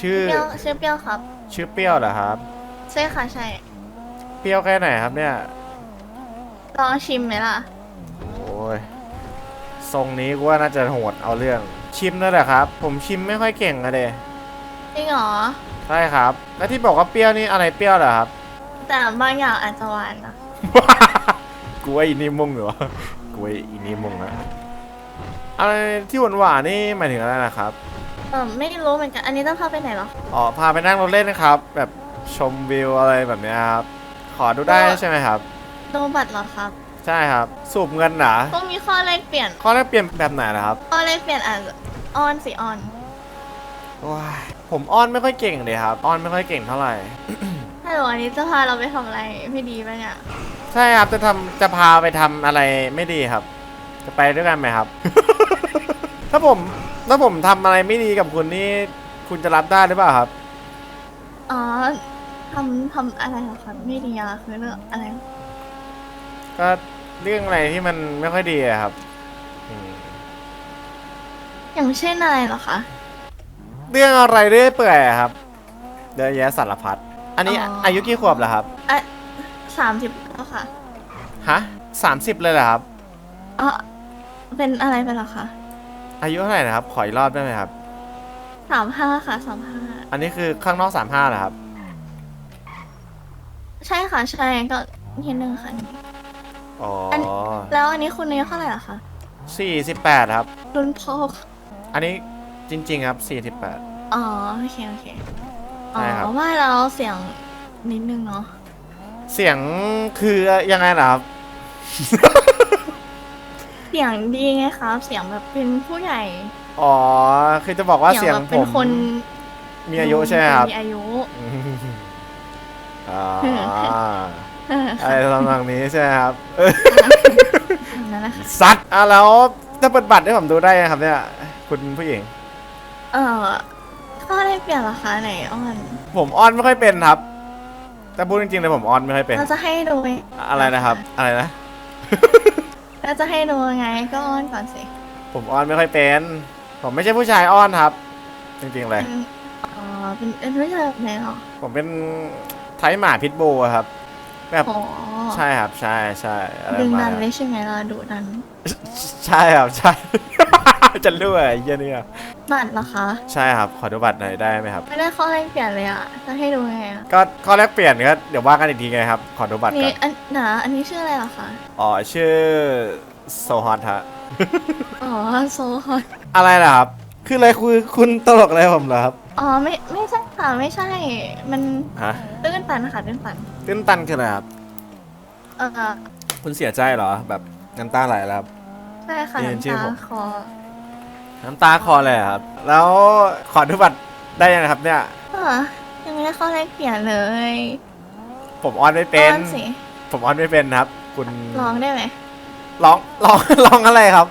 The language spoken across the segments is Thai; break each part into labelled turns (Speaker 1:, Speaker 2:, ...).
Speaker 1: ชื่อ
Speaker 2: เปรี้ยวชื่อเปรี้ยวครับ
Speaker 1: ชื่อเปรี้ยวเหรอครับ
Speaker 2: ใช่ค่ะใช่
Speaker 1: เปรี้ยวแค่ไหนครับเนี่ย
Speaker 2: ลองชิมไหมล่ะ
Speaker 1: โอ้ยทรงนี้กูว่าน่าจะโหดเอาเรื่อง ชิมนั่นแหละครับ ผมชิมไม่ค่อยเก่งอะเด
Speaker 2: จริงเหรอ
Speaker 1: ใช่ครับ แล้วที่บอกว่าเปรี้ยวนี่อะไรเปรี้ยวเหรอครับ
Speaker 2: แต่บางอย่างอาจจะหวานนะ
Speaker 1: กูว่าอินี่มุ่งเหรอกูว่าอินี่มุ่งนะอะไรที่หวานหวานๆนี่หมายถึงอะไรนะครับ
Speaker 2: เออไม่รู้เหมือนกันอันนี้ต้องพาไปไหนเหรอ
Speaker 1: อ๋อพาไปนั่งรถเล่นนะครับ แบบชมวิวอะไรแบบเนี้ยครับ ขอดูได้ใช่ไหมครับ
Speaker 2: ดูบัตรเหรอครับ
Speaker 1: ใช่ครับ สูบเงินหนา
Speaker 2: ต้องมีข้อแลกเปลี่ยน
Speaker 1: ข้อแรกเปลี่ยนแบบไหนนะครับ
Speaker 2: ข้อแลกเปลี่ยนอาจจะออนสิออน
Speaker 1: ว้ายผมอ้อนไม่ค่อยเก่งเลยครับอ้อนไม่ค่อยเก่งเท่าไหร่
Speaker 2: ฮัลโหลอันนี้จะพาเราไปทำอะไรไม่ดีปะเนี่ย
Speaker 1: ใช่ครับจะทำจะพาไปทำอะไรไม่ดีครับ จะไปด้วยกันไหมครับ ถ้าผม ถ้าผมทำอะไรไม่ดีกับคุณนี่คุณจะรับได้หรือเปล่าครับ
Speaker 2: อ๋อทำทำอะไรเหรอครับไม่ดีอะคือเรื่องอะไร
Speaker 1: ก็เรื่องอะไรที่มันไม่ค่อยดีอะครับอืม
Speaker 2: อย่างเช่นอะไรเหรอคะ
Speaker 1: เรื่องอะไรเรื่อยเปื่อยอะครับเยอะแยะสารพัดอันนี้
Speaker 2: อ๋ออ
Speaker 1: อายุกี่ขวบแล้วครับ
Speaker 2: อะสามสิบแล้วค่ะ
Speaker 1: ฮะสามสิบเลยเหรอครับ
Speaker 2: อ๋อเป็นอะไรไปเหรอคะ
Speaker 1: อายุเท่าไหร่นะครับ ขออีกรอบได้ไหมครับ
Speaker 2: สามห้าค่ะสามห้า
Speaker 1: อันนี้คือข้างนอกสามห้าเหรอครับ
Speaker 2: ใช่ค่ะใช่ก็นิดนึงค่ะ
Speaker 1: อ๋อ
Speaker 2: อันแล้วอันนี้คุณอายุเท่าไหร่เหรอคะ
Speaker 1: สี่สิบแปดครับ
Speaker 2: รุ่นพ่อ
Speaker 1: อันนี้จริง ๆ ครับสี่สิบแปด
Speaker 2: อ๋อโอเคโอเคอ๋
Speaker 1: ใช่ครับ
Speaker 2: อว่าเราเสียงนิดนึงเนาะ
Speaker 1: เสียงคือยังไงล่ะครับ
Speaker 2: เสียงดีไงครับ เสียงแบบเป็นผู้ใหญ่
Speaker 1: อ๋อคือจะบอกว่าเสียง
Speaker 2: แบบ
Speaker 1: ผ
Speaker 2: เป็น
Speaker 1: ม
Speaker 2: คน
Speaker 1: มีอายุใช่ไหมครับ
Speaker 2: มีอายุ
Speaker 1: อืมอ๋อ
Speaker 2: เออ
Speaker 1: อะไรทำนองนี้ใช่ไหมครับ
Speaker 2: นั่นแหละค่ะ
Speaker 1: ซัดอะแล้วถ้าเปิดบัตรให้ผมดูได้ไหมครับเนี่ยคุณผู้หญิง
Speaker 2: เออข้อได้เปลี่ยนเหรอคะไหนอ้อน
Speaker 1: ผมออนไม่ค่อยเป็นครับ แต่พูดจริงๆเลยผมออนไม่ค่อยเป็น
Speaker 2: เราจะให้ดูไหม
Speaker 1: อะไรนะครับ อะไรนะ
Speaker 2: เราจะให้ดูยังไงก็อ้อนก่อนสิ
Speaker 1: ผมออนไม่ค่อยเป็น ผมไม่ใช่ผู้ชายอ้อนครับ จริงๆเลย
Speaker 2: เป็นอ๋อเป็นเป็นผู้ชายแบบไหนเหรอ
Speaker 1: ผมเป็นไทยหมาพิทบูลอะครับ แบบ
Speaker 2: อ๋อ
Speaker 1: ใช่ครับใช่ใช่อะไร
Speaker 2: ดึง
Speaker 1: ประมา
Speaker 2: ดั
Speaker 1: ณ
Speaker 2: น
Speaker 1: นั้น
Speaker 2: เลยใช่ไหมเราดูดัน
Speaker 1: ใช่ครับใช่ จะรู้อะไรเยี่ยเนี่ย
Speaker 2: บัตรเหรอคะ
Speaker 1: ใช่ครับ ขอดูบัตรหน่อยได้ไหมครับ
Speaker 2: ไม่ได้ข้อแรกเปลี่ยนเลยอะจะให้ดูยังไงอะ
Speaker 1: ก็ข้อแรกเปลี่ยนก็เดี๋ยวว่ากันอีกทีไงครับ ขอดูบัตรก่
Speaker 2: นี่
Speaker 1: อน
Speaker 2: อันหนาอันนี้ชื่ออะไรเหรอคะ
Speaker 1: อ๋อชื่อโซฮอตฮะ
Speaker 2: อ๋อโซฮอต
Speaker 1: อะไรล่ะครับ คืออะไรคือคุณตลกอะไรผมเหรอครับ
Speaker 2: อ๋อไม่ไม่ใช่ค่ะไม่ใช่ มัน
Speaker 1: ฮะ
Speaker 2: ตื้นตันค่ะตื้นตัน
Speaker 1: ตื้นตันคืออะไรครับ
Speaker 2: เออ
Speaker 1: คุณเสียใจเหรอแบบน้ำตาไหลแล้วครับ
Speaker 2: ใช่ค่ะ
Speaker 1: เรียนชื่อ
Speaker 2: น้ำ
Speaker 1: ผ
Speaker 2: ตามคอ
Speaker 1: น้ำตาคลอเลยเหรอครับ แล้วขอดูบัตรได้ยังครับเนี่ย
Speaker 2: เออยังไม่ได้ข้อแรกเปลี่ยนเลย
Speaker 1: ผมออนไม่เป็น
Speaker 2: อ้อนสิ
Speaker 1: ผมออนไม่เป็นครับ คุณ
Speaker 2: ลองได้ไหม
Speaker 1: ร้องร้องร้องอะไรครับ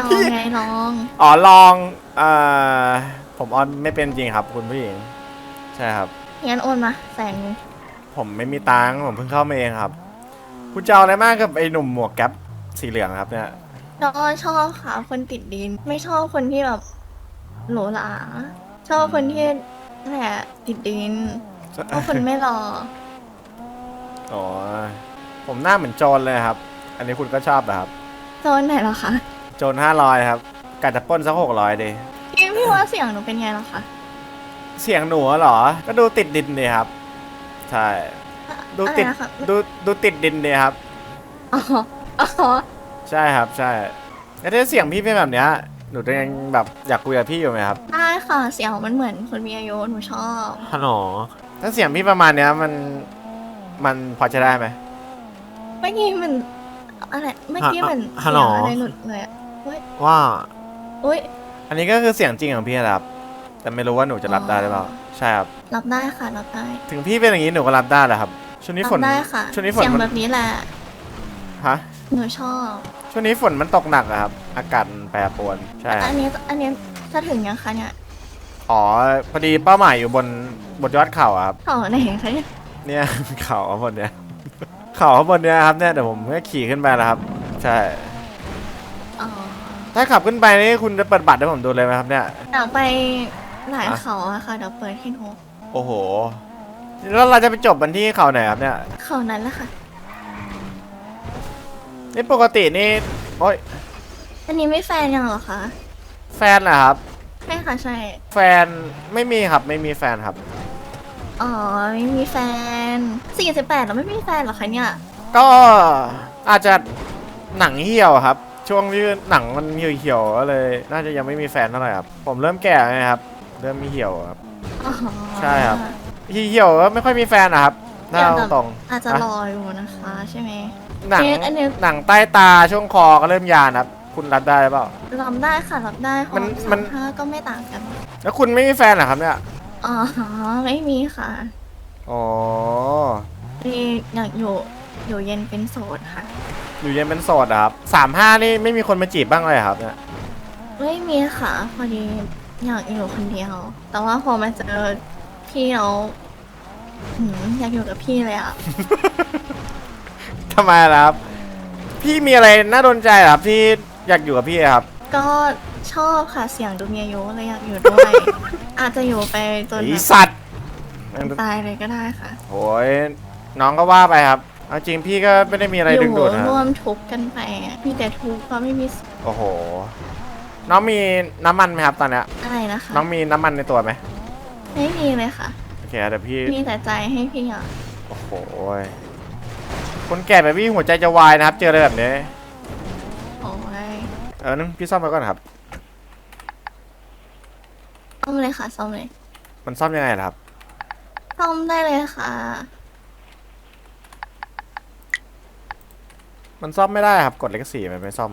Speaker 2: ลองไงลอง
Speaker 1: อ๋อลองเอ่อผมออนไม่เป็นจริงครับ คุณผู้หญิง ใช่ครับ
Speaker 2: งั้นโอนมาแสนนึง
Speaker 1: ผมไม่มีตังค์ผมเพิ่งเข้ามาเองครับ คุณจะเอาอะไรมากกับไอ้หนุ่มหมวกแก๊ปสีเหลืองครับเนี่ย
Speaker 2: แล้ว ก็ชอบค่ะ คนติดดิน ไม่ชอบคนที่แบบโหลหลาชอบคนที่แหละติดดินชอบคนไม่รอ
Speaker 1: อ๋อผมหน้าเหมือนโจรเลยครับ อันนี้คุณก็ชอบเหรอครับ
Speaker 2: โซนไหนเหรอคะ
Speaker 1: โจรห้าร้อยครับกะจะปล้นสักหกร้อยดี
Speaker 2: พี่พี่ว่าเสียงหนูเป็นไงเหรอคะ
Speaker 1: เสียงหนูเหรอ ก็ดูติดดินดีครับ ใช่ ดู
Speaker 2: อะไร
Speaker 1: ติด
Speaker 2: นะคะ
Speaker 1: ดูดูติดดินดีครับ
Speaker 2: อ๋ออ๋อ
Speaker 1: ใช่ครับใช่แล้วถ้าเสียงพี่เป็นแบบเนี้ยหนูจะยังแบบอยากคุยกับพี่อยู่ไหมครับ
Speaker 2: ได้ค่ะเสียงมันเหมือนคนมีอายุหนูชอบ
Speaker 1: ฮัลโหลถ้าเสียงพี่ประมาณเนี้ยมันมันพอจะได้ไหม
Speaker 2: เมื่อกี้มันอะไรเมื่อกี้มัน
Speaker 1: ฮัลโหล
Speaker 2: เสียงอะไรหลุดเลยอะเฮ้ย
Speaker 1: ว่า
Speaker 2: อุ้ย
Speaker 1: อันนี้ก็คือเสียงจริงของพี่นะครับ แต่ไม่รู้ว่าหนูจะรับได้หรือเปล่าใช่ครับ
Speaker 2: รับได้ค่ะรับได้
Speaker 1: ถึงพี่เป็นอย่างนี้หนูก็รับได้แหละครับช่วงนี้
Speaker 2: รั
Speaker 1: ฝน
Speaker 2: ได้ค่ะ
Speaker 1: ช่วงนี้ฝน
Speaker 2: เสียง
Speaker 1: มัน
Speaker 2: แบบนี้แหละ
Speaker 1: ฮะ
Speaker 2: หนูชอบ
Speaker 1: ช่วงนี้ฝนมันตกหนักอะครับ อากาศมันแปรปรวนใช่ค
Speaker 2: อั
Speaker 1: รับ
Speaker 2: นนี้อันนี้จะถึงยังคะเนี่ย
Speaker 1: อ๋อพอดีเป้าหมายอยู่บนบนยอดเขาอะครับ
Speaker 2: เขาไหนคะเนี่ย
Speaker 1: เนี่ย เขาข้างบนเนี้ยเขาข้างบนเนี้ยครับเนี่ยเดี๋ยวผมก็ขี่ขึ้นไปแล้วครับ ใช่
Speaker 2: อ๋อ
Speaker 1: ถ้าขับขึ้นไปนี่คุณจะเปิดบัตรให้ผมดูเลยไหมครับเนี่ย
Speaker 2: อยากไปหลาย
Speaker 1: อะ
Speaker 2: เขาอะค่ะเดี๋ยวเปิดให้ดู
Speaker 1: โอ้โห แล้วเราจะไปจบกันที่เขาไหนครับเนี่ย
Speaker 2: เขานั้นแหละค่ะ
Speaker 1: นี่ปกตินี่โอ้ย
Speaker 2: อันนี้ไม่แฟนยังเหรอคะ
Speaker 1: แฟนเหรอครับ
Speaker 2: ใช่ค่ะใช่
Speaker 1: แฟนไม่มีครับไม่มีแฟนครับ
Speaker 2: อ๋อไม่มีแฟน48แล้วไม่มีแฟนเหรอคะเนี่ย
Speaker 1: ก็อาจจะหนังเหี่ยวครับ ช่วงที่หนังมันเหี่ยวๆก็เลย น่าจะยังไม่มีแฟนเท่าไหร่ครับ ผมเริ่มแก่ไงครับ เริ่มมีเหี่ยวครับ
Speaker 2: อ๋อ
Speaker 1: ใช่ครับ เหี่ยวๆก็ไม่ค่อยมีแฟนนะครับหน้า
Speaker 2: เดี๋ยว
Speaker 1: ตรง
Speaker 2: อาจจะ
Speaker 1: อะ
Speaker 2: รออยู่นะคะ ใช่ไหม
Speaker 1: หนัง
Speaker 2: เอ๊ะอันนี้
Speaker 1: หนังใต้ตาช่วงคอก็เริ่มยานครับ คุณรับได้หรือเปล่า
Speaker 2: รับได้ค่ะรับได้ขอ
Speaker 1: มัน
Speaker 2: ง
Speaker 1: มัน
Speaker 2: สามห้าก็ไม่ต่างกัน
Speaker 1: แล้วคุณไม่มีแฟนเหรอครับเนี่ย
Speaker 2: อ๋อไม่มีค่ะ
Speaker 1: อ๋อ
Speaker 2: นี่อยากอยู่อยู่เย็นเป็นโสดค่ะ
Speaker 1: อยู่เย็นเป็นโสดอะครับสามห้านี่ไม่มีคนมาจีบบ้างเลยเหรอครับเนี่ย
Speaker 2: ไม่มีค่ะ พอดีอยากอยู่คนเดียว แต่ว่าพอมาเจอพี่แล้วหืมอยากอยู่กับพี่เลยอะ
Speaker 1: ทำไมล่ะครับ พี่มีอะไรน่าโดนใจเหรอครับที่อยากอยู่กับพี่อะครับ
Speaker 2: ก็ชอบค่ะเสียงดูมีอายุเลยอยากอยู่ด้วย อาจจะอยู่ไปจน
Speaker 1: ไอ
Speaker 2: แบบ
Speaker 1: สัตว์
Speaker 2: ตายเลยก็ได้ค่ะ
Speaker 1: โอ้ยน้องก็ว่าไปครับเอาจริงพี่ก็ไม่ได้มีอะไร
Speaker 2: อ
Speaker 1: ดึ
Speaker 2: ยู่
Speaker 1: งดูดนะ
Speaker 2: ร่วมทุกข์กันไปอะมีแต่ทุกข์ก็ไม่มีสุข
Speaker 1: โอ้โห น้องมีน้ำมันไหมครับตอนเนี้ย
Speaker 2: อะไรนะคะ
Speaker 1: น้องมีน้ำมันในตัวไหม
Speaker 2: ไม่มีเลยค่ะ
Speaker 1: โอเคเดี๋ยวพี่
Speaker 2: มีแต่ใจให้พี่อะ
Speaker 1: โอ้โห คนแก่แบบพี่หัวใจจะวายนะครับ เจออะไรแบบนี้
Speaker 2: โอ้ย
Speaker 1: เออนึงพี่ซ่อมไปก่อนครับ
Speaker 2: ซ่อมเลยค่ะซ่อมเลย
Speaker 1: มันซ่อมยังไงล่ะครับ
Speaker 2: ซ่อมได้เลยค่ะ
Speaker 1: มันซ่อมไม่ได้ครับ กดเลขสี่มันไม่ซ่อม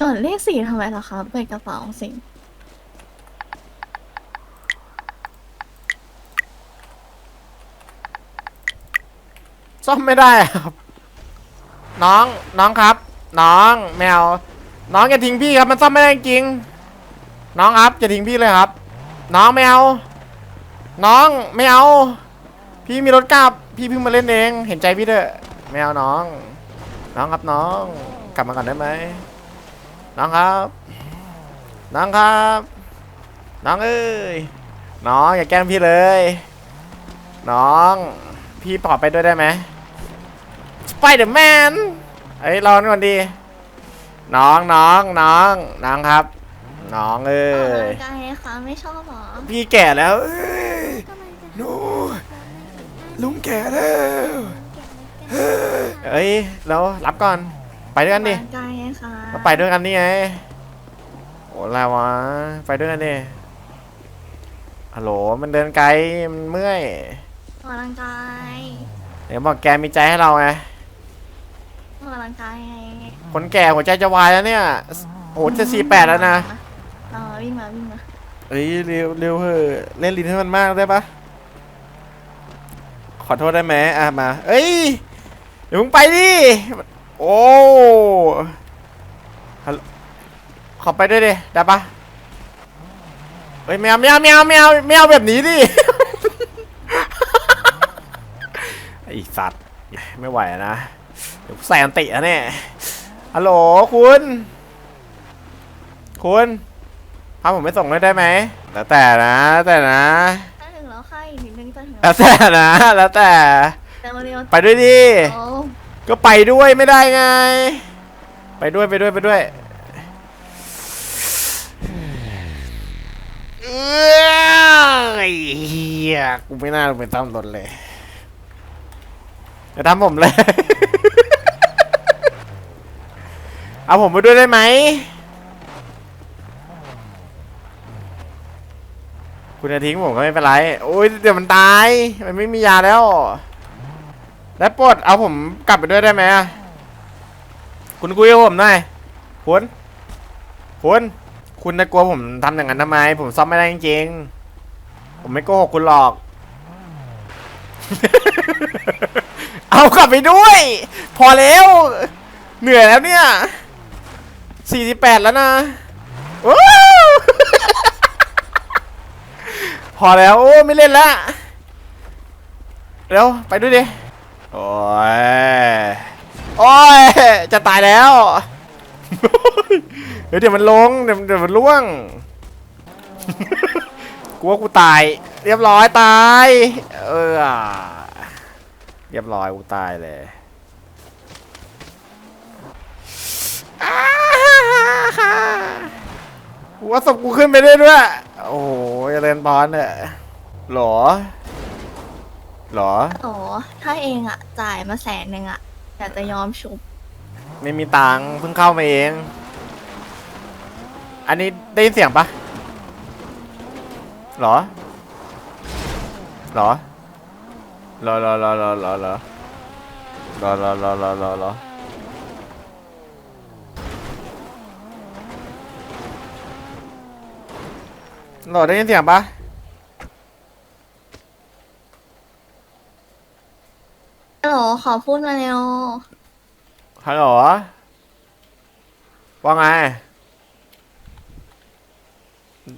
Speaker 2: ก่อนเลขสี่ทำไมล่ะคะเปิดกระเป๋าสิ
Speaker 1: ซ่อมไม่ได้ครับ น้องน้องครับ น้องแมว น้องอย่าทิ้งพี่ครับมันซ่อมไม่ได้จริง น้องครับอย่าทิ้งพี่เลยครับ น้องแมว น้องไม่เอาพี่มีรถกลับ พี่เพิ่งมาเล่นเอง เห็นใจพี่เถอะไม่เอาน้อง น้องครับน้อง กลับมาก่อนได้ไหมน้องครับ น้องครับ น้องเอ้ยน้องอย่าแกล้งพี่เลย น้อง พี่ปอบไปด้วยได้ไหม สไปเดอร์แมนเอ้ยรอหน่อยดีน้องน้องน้องน้องครับ น้องเอ้
Speaker 2: ออก
Speaker 1: ย
Speaker 2: กำลังกายคะไม่ชอบเหรอ
Speaker 1: พี่แก่แล้วเอ้ยหนูลุงแก่แล้วเอ้ยแล้วรับก่อนไปด้วยกันดิ
Speaker 2: ออกกำลังกายค่ะ
Speaker 1: ก็ไปด้วยกันนี่ไง โอ้อะไรวะ ไปด้วยกันดิฮัลโหล มันเดินไกล มันเมื่อย
Speaker 2: ออกกำลังกาย
Speaker 1: เดี๋ยวบอกแกมีใจให้เราไง
Speaker 2: ออกกำลังกายไง
Speaker 1: คนแก่หัวใจจะวายแล้วเนี่ย โอ้โหจะสี่แปดแล้วนะ
Speaker 2: เออวิ่งมาวิ่งมา
Speaker 1: เอ้ยเร็วเร็วเถอะเล่นลิ้นให้มันมากได้ปะขอโทษได้ไหมอะมา เอ้ยเดี๋ยวมึงไปดิ โอ้ฮัลโหลขอไปด้วยดิ ได้ปะเฮ้ยไม่เอาไม่เอาไม่เอาไม่เอาไม่เอาแบบนี้ดิ ไอสัตว์ ไม่ไหวนะ เดี๋ยวใส่อันติอะเนี่ยฮัลโหลคุณ คุณพาผมไปส่งได้ได้ไหมแล้วแต่นะแล้วแต่นะ
Speaker 2: ถ้าถึงแล้วค่ะอีกนิดนึงจะถึง
Speaker 1: แล้วแต่นะแล้วแต่
Speaker 2: แต่มาเร็ว
Speaker 1: ไปด้วยดิ
Speaker 2: โอ้
Speaker 1: ก็ไปด้วยไม่ได้ไง ไปด้วยไปด้วยไปด้วยเอ้ยเฮียกูไม่น่าลงไปตั้มรถเลยจะทำผมเลย เอาผมไปด้วยได้ไหม คุณจะทิ้งผมก็ไม่เป็นไร โอ้ยเดี๋ยวมันตาย มันไม่มียาแล้ว แล้วปลดเอาผมกลับไปด้วยได้ไหมคุณคุยกับผมหน่อย คุณ คุณ คุณจะกลัวผมทำอย่างนั้นทำไม ผมซ่อมไม่ได้จริงๆ ผมไม่โกหกคุณหรอก เอากลับไปด้วย พอแล้ว เหนื่อยแล้วเนี่ย สี่สิบแปดแล้วนะพอแล้ว โอ้ ไม่เล่นละเร็ว ไปด้วยดิ โอ้ย โอ้ย จะตายแล้วเฮ้ยเดี๋ยวมันลง เดี๋ยวเดี๋ยวมันล่วง กูว่ากูตาย เรียบร้อยตาย เออ เรียบร้อยกูตายเลยอ้า หัวศพกูขึ้นไปได้ด้วย โอ้โหเจริญพรเนี่ยหรอหรอ
Speaker 2: โอ้ถ้าเองอะจ่ายมาแสนหนึ่งอะอยากจะยอมชุบ
Speaker 1: ไม่มีตังค์เพิ่งเข้ามาเอง อันนี้ได้ยินเสียงปะหรอหรอรอรอรอรอรอรอรอรอรอรอรอ รอหรอได้ยินเสียงปะ
Speaker 2: ฮัลโหลขอพูดมาเร็ว
Speaker 1: ฮัลโหลว่าไง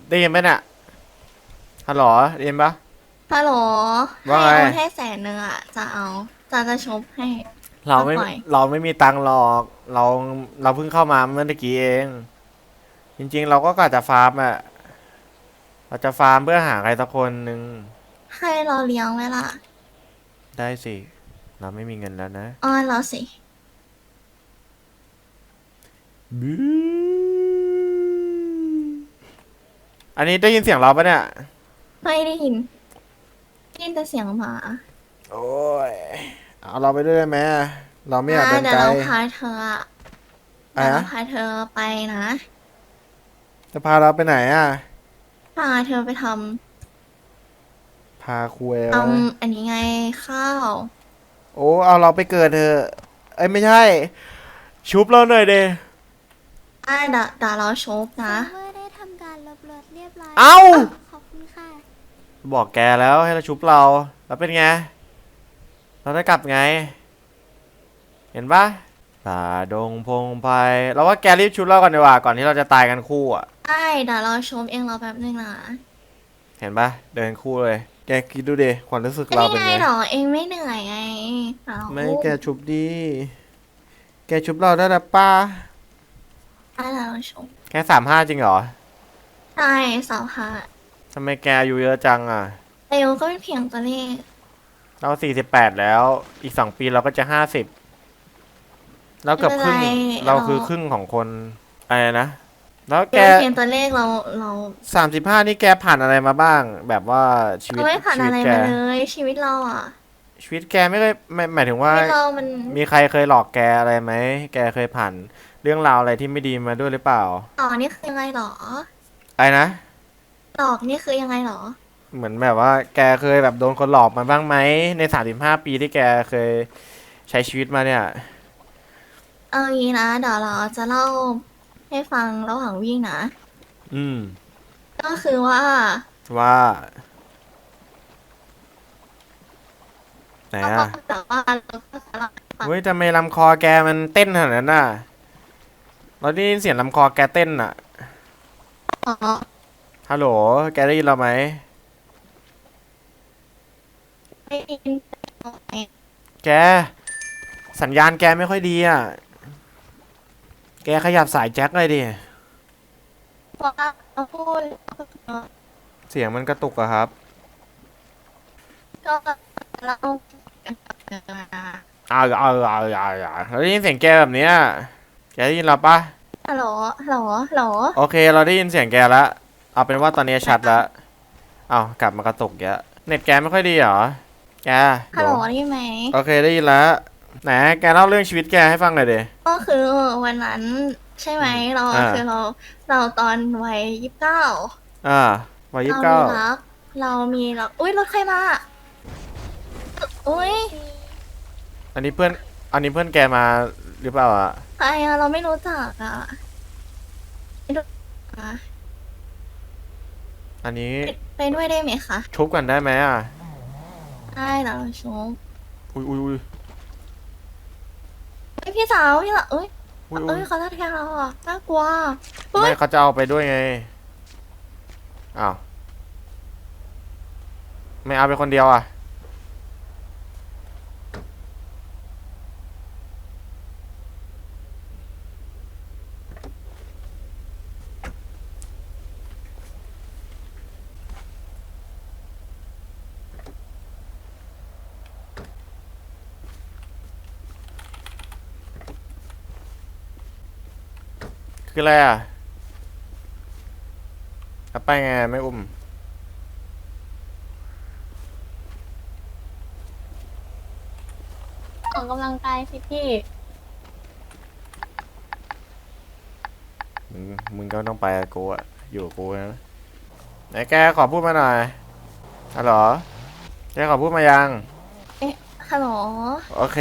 Speaker 1: ได้ยินไหมเนี่ยฮัลโหลได้ยินปะ
Speaker 2: ฮัลโหล
Speaker 1: ว่าไง
Speaker 2: ให้โอนให้แสนหนึ่งอะจะเอาจะจะชุบให้
Speaker 1: เราไม่
Speaker 2: ปล่อย
Speaker 1: เราไม่มีตังค์หรอก เรา เราเพิ่งเข้ามาเมื่อตะกี้เอง จริง ๆ เราก็กะจะฟาร์มอะ เราจะฟาร์มเพื่อหาใครสักคนหนึ่ง
Speaker 2: ให้เราเลี้ยงไว้ละ
Speaker 1: ได้สิ เราไม่มีเงินแล้วนะ
Speaker 2: อ้อนเราสิ
Speaker 1: อันนี้ได้ยินเสียงเราปะเนี่ย
Speaker 2: ไม่ได้ยินได้ยินแต่เสียงหมา
Speaker 1: โอ้ยเอาเราไปด้วยได้ไหมเราไม่อยากเดิน
Speaker 2: เดี๋ย
Speaker 1: ไก
Speaker 2: ว
Speaker 1: ล
Speaker 2: เราพาเธออะ
Speaker 1: อะไร
Speaker 2: เดี๋ยวเรา
Speaker 1: นะ
Speaker 2: พาเธอไปนะ
Speaker 1: จะพาเราไปไหนอะ
Speaker 2: พาเธอไปท
Speaker 1: พาคุยำวะ
Speaker 2: ทำอันนี้ไงข้าว
Speaker 1: โอ้เอาเราไปเกิดเถอะเอ้ยไม่ใช่ ชุบเราหน่อยเด
Speaker 2: ได้เดี๋ยวเดี๋ยวเราชุบนะ
Speaker 3: เมื่อได้ทำการลบรถเรียบร้อย
Speaker 1: เอ้า
Speaker 3: ขอบคุณค่ะ
Speaker 1: บอกแกแล้วให้เราชุบเรา แล้วเป็นไง เราได้กลับไง เห็นปะป่าดงพงไพรเราว่าแกรีบชุบเราก่อนดีกว่าก่อนที่เราจะตายกันคู่อะ
Speaker 2: ได้เดี๋ยวเราชุบเองเราแป๊บนึงนะ
Speaker 1: เห็นปะเดินคู่เลย แกคิดดูดิความรู้สึก
Speaker 2: ก็
Speaker 1: เรา
Speaker 2: นี่
Speaker 1: เป็น
Speaker 2: ไง
Speaker 1: ไง
Speaker 2: เหรอเองไม่เหนื่อยไงเอา
Speaker 1: ไม่แกชุบดี แกชุบเราได้แล้วป้า
Speaker 2: ได้เดี๋ยวเราชุบ
Speaker 1: แค่สามห้าจริงเหรอ
Speaker 2: ได้สาวค่ะ
Speaker 1: ทำไมแกอายุเยอะจังอะ
Speaker 2: อายุก็เป็นเพียงตัวเลข
Speaker 1: เราสี่สิบแปดแล้ว อีกสองปีเราก็จะห้าสิบเราเกือบครึ่ง เราคือครึ่งของคนอะไรนะ แล้วแก
Speaker 2: เป็นเพียงตัวเลขเราเรา
Speaker 1: สามสิบห้านี่แกผ่านอะไรมาบ้าง แบบว่าชีวิต
Speaker 2: เราไม่ผ่าน
Speaker 1: ชีวิ
Speaker 2: อะ
Speaker 1: ต
Speaker 2: ไร
Speaker 1: แก
Speaker 2: มาเลยชีวิตเราอะ
Speaker 1: ชีวิตแกไม่เคยไม่หมายถึงว่า
Speaker 2: ชีวิตเรามัน
Speaker 1: มีใครเคยหลอกแกอะไรไหมแกเคยผ่านเรื่องราวอะไรที่ไม่ดีมาด้วยหรือเปล่า
Speaker 2: หลอกนี่คือยังไงหรอ
Speaker 1: อะไรนะ
Speaker 2: หลอกนี่คือยังไงหรอ
Speaker 1: เหมือนแบบว่า แกเคยแบบโดนคนหลอกมาบ้างไหมในสามสิบห้าปีที่แกเคยใช้ชีวิตมาเนี่ย
Speaker 2: เอางี้นะเดี๋ยวเราจะเล่า ให้ฟังระหว่างวิ่งนะ
Speaker 1: อืม
Speaker 2: ก็คือว่า
Speaker 1: ว่า ไหน
Speaker 2: เรา
Speaker 1: อะ
Speaker 2: ก็แต่ว่าเราก็จะเล่าให้ฟัง
Speaker 1: เฮ้ยทำไมลำคอแกมันเต้นขนาดนั้นน่ะ เราได้ยินเสียงลำคอแกเต้นอะ
Speaker 2: อ๋อ
Speaker 1: ฮัลโหล แกได้ยินเราไหม
Speaker 2: ไม่ได้ยิน
Speaker 1: แก สัญญาณแกไม่ค่อยดีอะ แกขยับสายแจ็คเลยดิ
Speaker 2: ว่าเราพูด
Speaker 1: เสียงมันกระตุกอะครับ
Speaker 2: ก็เล่า
Speaker 1: เอาเอาเอาเอาเอาเราได้ยินเสียงแกแบบเนี้ยแกได้ยินเราปะ
Speaker 2: ฮัลโหลฮัลโหลฮัลโหล
Speaker 1: โอเค เราได้ยินเสียงแกแล้ว เอาเป็นว่าตอนนี้ชัดแล้วเอากลับมากระตุกแกแล้วเน็ตแกไม่ค่อยดีเหรอ แก
Speaker 2: ฮัลโหลได้ไหม
Speaker 1: โอเคได้ยินแล้ว ไหนแกเล่าเรื่องชีวิตแกให้ฟังหน่อยดิ
Speaker 2: ก็คือวันนั้นใช่ไหมเรา
Speaker 1: อ่า
Speaker 2: คือเราเราตอนวัยยี่สิบเก้า
Speaker 1: อ่าวัยยี่
Speaker 2: เรา
Speaker 1: สิบเก้า
Speaker 2: มีรักเรามีรักอุ้ยรถใครมาอุ้ย
Speaker 1: อันนี้เพื่อน อันนี้เพื่อนแกมาหรือเปล่าอะ
Speaker 2: ใครอะเราไม่รู้จักอะไม่รู้อะ
Speaker 1: อันนี้
Speaker 2: ไปไปด้วยได้ไหมคะ
Speaker 1: ชุบกันได้ไหมอะ
Speaker 2: ได้เราชม
Speaker 1: อุ้ยอุ้ยอุ้ย
Speaker 2: เฮ้ย พี่สาวพี่สาวเอ้ย
Speaker 1: อุ้ย
Speaker 2: เอ้
Speaker 1: อุ้
Speaker 2: ย
Speaker 1: ย
Speaker 2: เขาจะแทงเราอะน่ากลัวเฮ้
Speaker 1: ไม่
Speaker 2: ย
Speaker 1: เขาจะเอาไปด้วยไงอ้าวไม่เอาไปคนเดียวอะ คืออะไรอะแล้วไปไงไม่อุ้ม
Speaker 2: ออกกำลังกายสิพี่
Speaker 1: มึงมึงก็ต้องไปกับกูอะอยู่กับกูนะไหนแกขอพูดมาหน่อยฮัลโหลแกขอพูดมายัง
Speaker 2: เอ๊ะฮัลโหล
Speaker 1: โอเค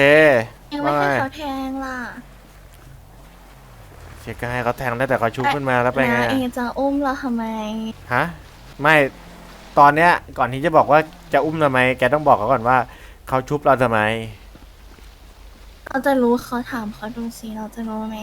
Speaker 2: ยังไม่
Speaker 1: ว่า
Speaker 2: ให้
Speaker 1: ไง
Speaker 2: เขาแทงล่ะ
Speaker 1: เช็คก็ให้เขาแทงได้แต่เขาชุบขึ้นมาแล้วไปไง
Speaker 2: นะ
Speaker 1: อะ
Speaker 2: เองจะอุ้มเราทำไม
Speaker 1: ฮะไม่ตอนเนี้ยก่อนที่จะบอกว่าจะอุ้มทำไม แกต้องบอกเขาก่อนว่าเขาชุบเราทำไม
Speaker 2: เราจะรู้เขาถามเขาดูสิเราจะรู้ไหม